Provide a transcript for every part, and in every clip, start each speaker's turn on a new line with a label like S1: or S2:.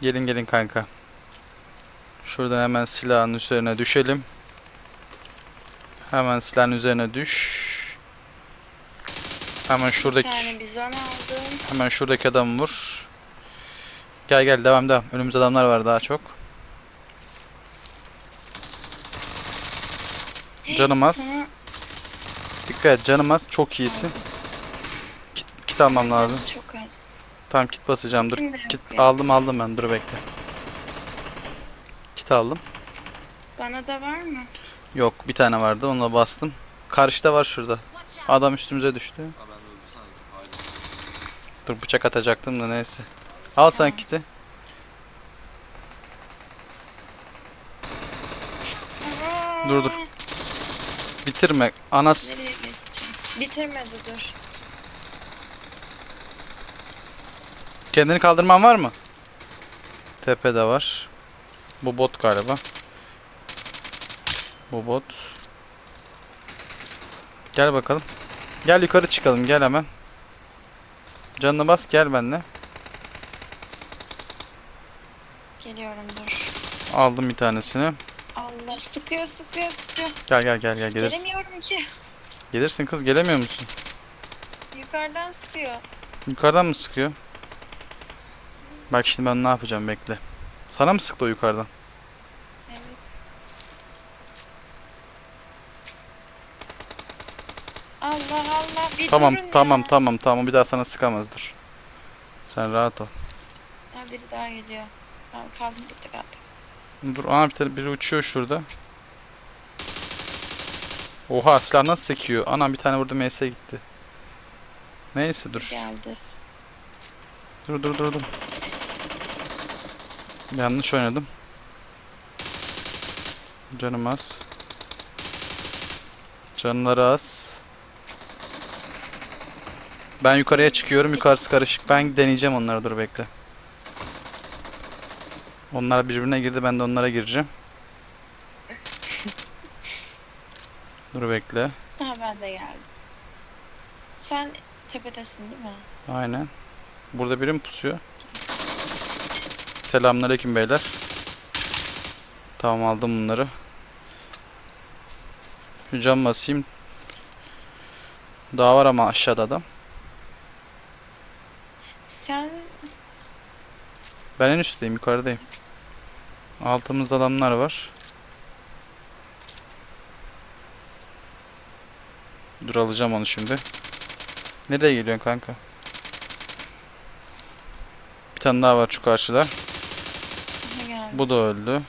S1: Gelin gelin kanka. Şuradan hemen silahın üzerine düşelim. Hemen silahın üzerine düş. Hemen şuradaki
S2: tane bizon aldım.
S1: hemen şuradaki adamı vur. Gel gel devam devam. Önümüzde adamlar var daha çok. Canım az. Dikkat et canım az. Çok iyisin. Kit, kit almam lazım.
S2: çok az.
S1: Tamam kit basacağım dur. Kit aldım aldım ben dur bekle. Kit aldım.
S2: Bana da var mı?
S1: Yok bir tane vardı onunla bastım. Karşıda var şurada. Adam üstümüze düştü.
S3: Ha ben de öldü sandım. Hayır.
S1: Dur bıçak atacaktım da neyse. Al sen
S2: Tamam.
S1: kiti. Dur, dur. Bitirme. Anas?
S2: Bitirmedi dur.
S1: Kendini kaldırman var mı? Tepede var. Bu bot galiba. Bu bot. Gel bakalım. Gel yukarı çıkalım gel hemen. Canına bas gel benimle.
S2: Geliyorum dur.
S1: Aldım bir tanesini.
S2: Allah sıkıyor sıkıyor sıkıyor.
S1: Gel gel gel gel gelirsin.
S2: Gelemiyorum ki.
S1: Gelirsin kız gelemiyor musun?
S2: Yukarıdan sıkıyor.
S1: Yukarıdan mı sıkıyor? Bak şimdi ben ne yapacağım bekle. Sana mı sıktı o yukarıdan?
S2: Evet. Allah Allah bir
S1: Tamam
S2: durun
S1: tamam
S2: ya.
S1: tamam tamam bir daha sana sıkamaz dur. Sen rahat ol.
S2: Ha, biri daha geliyor. Tamam kaldım burada galiba.
S1: Dur ana bir tane biri uçuyor şurada. Oha silah nasıl sekiyor? Anam bir tane vurdu MS gitti. Neyse dur.
S2: Geldi.
S1: Dur dur dur dur. Yanlış oynadım. Canım az. Canları az. Ben yukarıya çıkıyorum. Yukarısı karışık. Ben deneyeceğim onları. Dur bekle. Onlar birbirine girdi. Ben de onlara gireceğim. Dur bekle.
S2: Ha ben de geldim. Sen tepedesin değil mi?
S1: Aynen. Burada biri mi pusuyor? Selamünaleyküm beyler. Tamam aldım bunları. Şu cam basayım. Daha var ama aşağıda adam.
S2: Sen
S1: Ben en üstteyim, yukarıdayım. Altımızda adamlar var. Dur alacağım onu şimdi. Nereye geliyorsun kanka? Bir tane daha var şu karşıda.
S2: Geldi?
S1: Bu da öldü.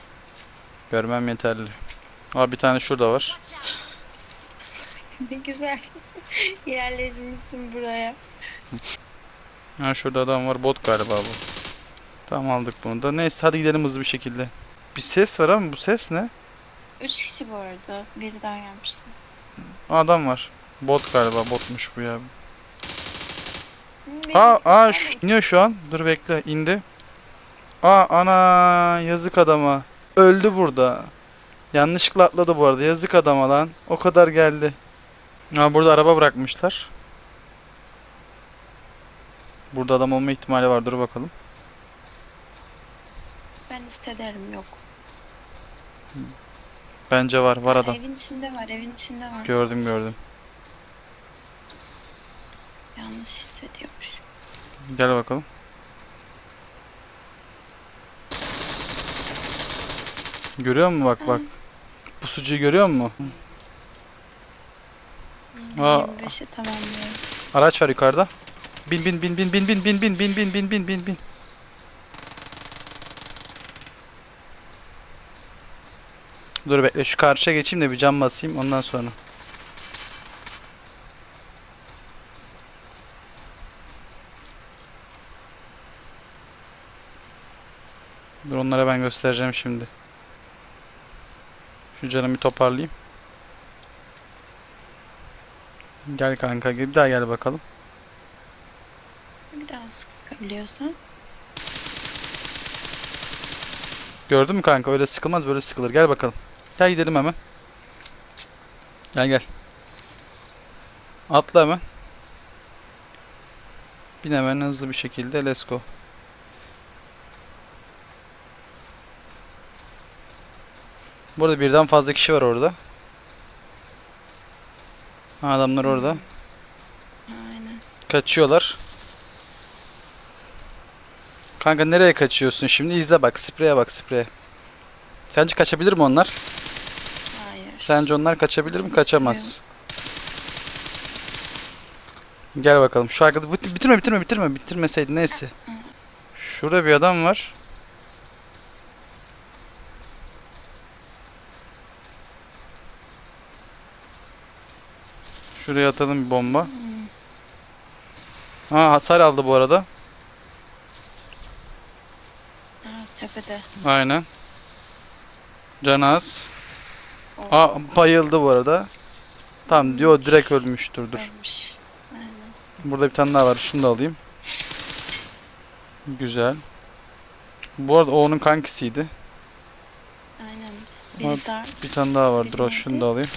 S1: Görmem yeterli. Aa bir tane şurada var.
S2: Ne güzel yerleşmişsin buraya.
S1: Ha şurada adam var. Bot galiba bu. Tamam aldık bunu da. Neyse hadi gidelim hızlı bir şekilde. Bir ses var ama bu ses ne?
S2: Üç kişi bu arada. Biri daha gelmişti.
S1: Adam var. Bot galiba. Botmuş bu ya.
S2: Hı, biri
S1: Aa, iniyor şu an. Dur bekle. indi. Aa ana yazık adama. Öldü burada. Yanlışlıkla atladı bu arada. Yazık adama lan. O kadar geldi. Aa burada araba bırakmışlar. Burada adam olma ihtimali var. Dur bakalım.
S2: Ben hissederim yok.
S1: Bence var. Var
S2: Ha,
S1: adam.
S2: Evin içinde var, evin içinde var.
S1: Gördüm gördüm.
S2: Yanlış hissediyormuş.
S1: Gel bakalım. Görüyor musun bak bak. Pusucuyu görüyor musun? Aa.
S2: 25'i tamamlıyorum.
S1: Araç var yukarıda. Bin bin bin bin bin bin bin bin bin bin bin bin bin bin. Dur bekle şu karşıya geçeyim de bir cam basayım ondan sonra. Dur onlara ben göstereceğim şimdi. Şu canımı toparlayayım. Gel kanka bir daha gel bakalım.
S2: Bir daha sık sıkabiliyorsan.
S1: Gördün mü kanka öyle sıkılmaz böyle sıkılır. Gel bakalım. Gel gidelim hemen. Gel gel. Atla hemen. Bin hemen hızlı bir şekilde let's go. Burada birden fazla kişi var orada. Adamlar orada.
S2: Aynen.
S1: Kaçıyorlar. Kanka nereye kaçıyorsun şimdi? İzle bak. Spreye bak spreye. Sence kaçabilir mi onlar?
S2: Hayır.
S1: Sence onlar kaçabilir mi? Kaçamaz. Gel bakalım. Şu arkada Bit- bitirme bitirme bitirme. Bitirmeseydin neyse. Şurada bir adam var. Şuraya atalım bir bomba. Ha hasar aldı bu arada.
S2: Evet tepede.
S1: Aynen. Can az. Aa bayıldı bu arada. Tamam diyor direkt ölmüştür dur.
S2: ölmüş. Aynen.
S1: Burada bir tane daha var. Şunu da alayım. Güzel. Bu arada o onun kankisiydi.
S2: Aynen.
S1: Ama
S2: Biri dar.
S1: Bir tane daha var. Dur şunu da alayım.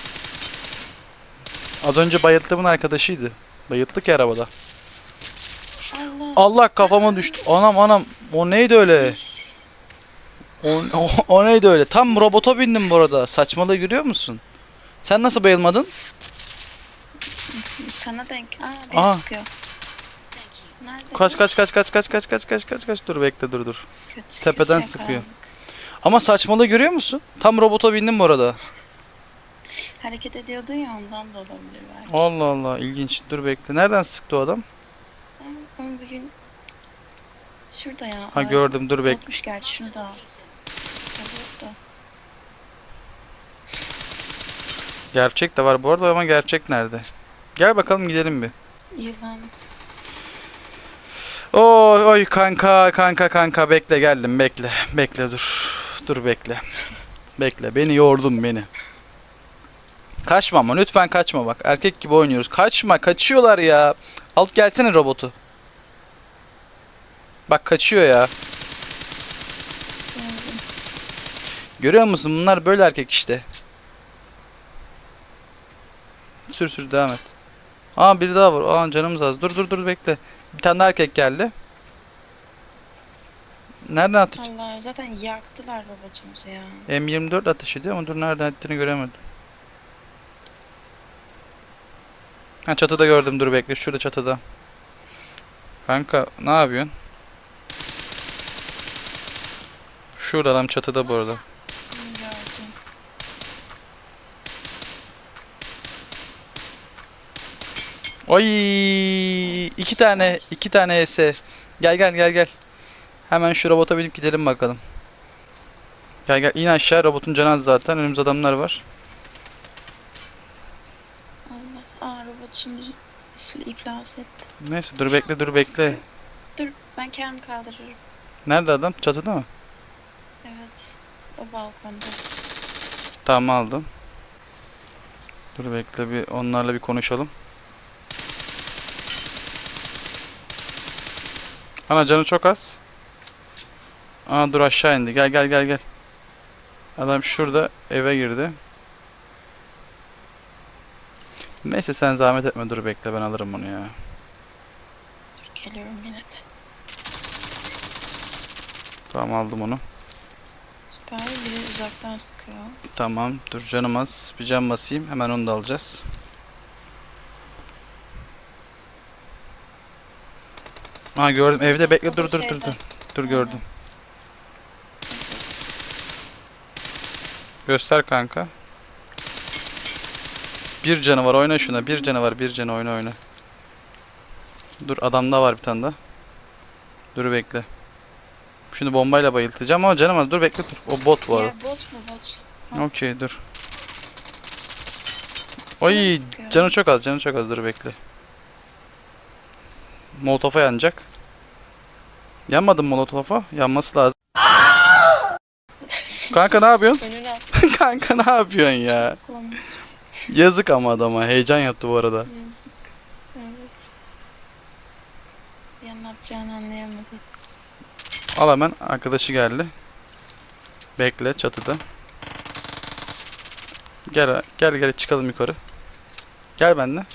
S1: Az önce bayılttığımın arkadaşıydı. Bayılttık ya arabada.
S2: Allah.
S1: Allah kafama düştü. Anam anam. O neydi öyle? O, o, o neydi öyle? Tam robota bindim bu arada. Saçmalığı görüyor musun? Sen nasıl bayılmadın?
S2: Sana denk. Aa
S1: Aa.
S2: sıkıyor. Nerede?
S1: Kaç kaç kaç kaç kaç kaç kaç kaç kaç kaç dur bekle dur dur.
S2: Kötü,
S1: Tepeden
S2: kötü
S1: sıkıyor.
S2: yakalandık.
S1: Ama saçmalığı görüyor musun? Tam robota bindim bu arada.
S2: Hareket ediyordun ya ondan da olabilir belki.
S1: Allah Allah ilginç. Dur bekle. Nereden sıktı o adam?
S2: Ama- bugün şurada ya.
S1: Ha gördüm dur bekle.
S2: Unutmuş gerçi şunu da.
S1: Gerçek de var bu arada ama gerçek nerede? Gel bakalım gidelim bir.
S2: Yılan.
S1: Oy oy kanka kanka kanka bekle geldim bekle. Bekle dur. Dur bekle. Bekle beni yordun beni. Kaçma ama lütfen kaçma bak. Erkek gibi oynuyoruz. Kaçma kaçıyorlar ya. Alıp gelsene robotu. Bak kaçıyor ya. Görüyor musun? Bunlar böyle erkek işte. Sür sür devam et. Aa biri daha var. Aa canımız az. Dur dur dur bekle. Bir tane daha erkek geldi. Nereden attı?
S2: Allah zaten yaktılar robotumuzu ya.
S1: M24 ateş ediyor ama dur nereden ettiğini göremedim. Ha çatıda gördüm dur bekle şurada çatıda. Kanka ne yapıyorsun? Şurada adam çatıda bu arada. Oy iki tane iki tane ES. Gel gel gel gel. Hemen şu robota binip gidelim bakalım. Gel gel in aşağı robotun canı zaten önümüzde adamlar var.
S2: İsmi iflas etti.
S1: Neyse dur bekle dur bekle.
S2: Dur ben kendim kaldırırım.
S1: Nerede adam? Çatıda mı?
S2: Evet. O balkonda.
S1: Tamam aldım. Dur bekle bir onlarla bir konuşalım. Ana canı çok az. Aa dur aşağı indi. Gel gel gel gel. Adam şurada eve girdi. Neyse sen zahmet etme dur bekle ben alırım onu ya.
S2: Dur geliyorum yine.
S1: Tamam aldım onu.
S2: Süper biri uzaktan sıkıyor.
S1: Tamam dur canım az. Bir can basayım hemen onu da alacağız. Ha gördüm evde bekle
S2: O
S1: dur dur dur dur. Dur gördüm. Göster kanka. Bir canı var oyna şuna. Bir canı var bir canı oyna oyna. Dur adamda var bir tane daha. Dur bekle. Şunu bombayla bayıltacağım ama canım az. Dur bekle dur. O bot bu arada.
S2: Ya bot mu bot?
S1: Okey dur. Oy canı çok az canı çok az dur bekle. Molotof'a yanacak. Yanmadın Molotof'a? Yanması lazım. Kanka ne yapıyorsun? Kanka ne yapıyorsun ya? Yazık ama adama. Heyecan yaptı bu arada.
S2: Ya ne yapacağını anlayamadım.
S1: Al hemen arkadaşı geldi. Bekle çatıda. Gel gel gel çıkalım yukarı. Gel benimle.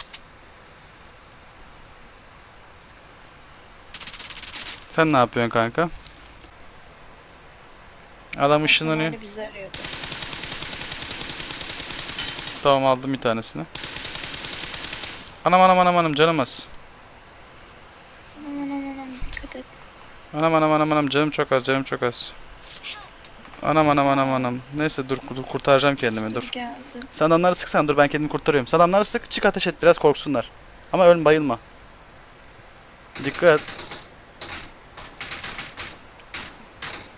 S1: Sen ne yapıyorsun kanka? Adam ışınlanıyor.
S2: Bizi arıyordu.
S1: Tamam aldım bir tanesini. Anam anam anam anam canım az.
S2: Dikkat et.
S1: Anam anam anam anam canım çok az canım çok az. Anam anam anam anam. Neyse dur, dur kurtaracağım kendimi dur.
S2: Geldi.
S1: Sen adamları sıksan dur ben kendimi kurtarıyorum. Sen adamları sık çık ateş et biraz korksunlar. Ama ölme bayılma. Dikkat.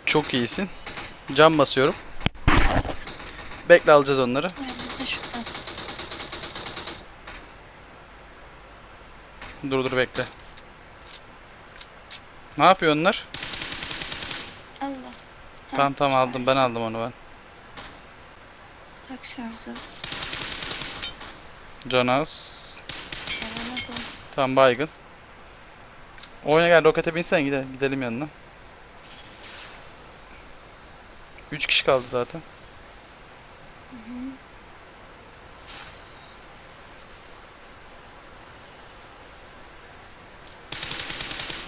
S1: Çok iyisin. Cam basıyorum. Bekle alacağız onları.
S2: Yani de şuradan.
S1: Dur dur bekle. Ne yapıyor onlar?
S2: Allah.
S1: Tamam tamam aldım ben aldım onu ben.
S2: Tak şarjı.
S1: Canaz.
S2: Alamadım.
S1: Tamam baygın. Oyuna gel rokete binsen gidelim, gidelim yanına. 3 kişi kaldı zaten.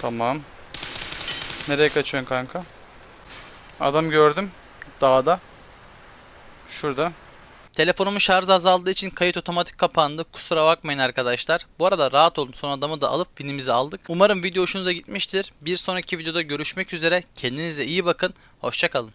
S1: Tamam. Nereye kaçıyorsun kanka? Adam gördüm. Dağda. Şurada.
S4: Telefonumun şarjı azaldığı için kayıt otomatik kapandı. Kusura bakmayın arkadaşlar. Bu arada rahat olun. Son adamı da alıp binimizi aldık. Umarım video hoşunuza gitmiştir. Bir sonraki videoda görüşmek üzere. Kendinize iyi bakın. Hoşçakalın.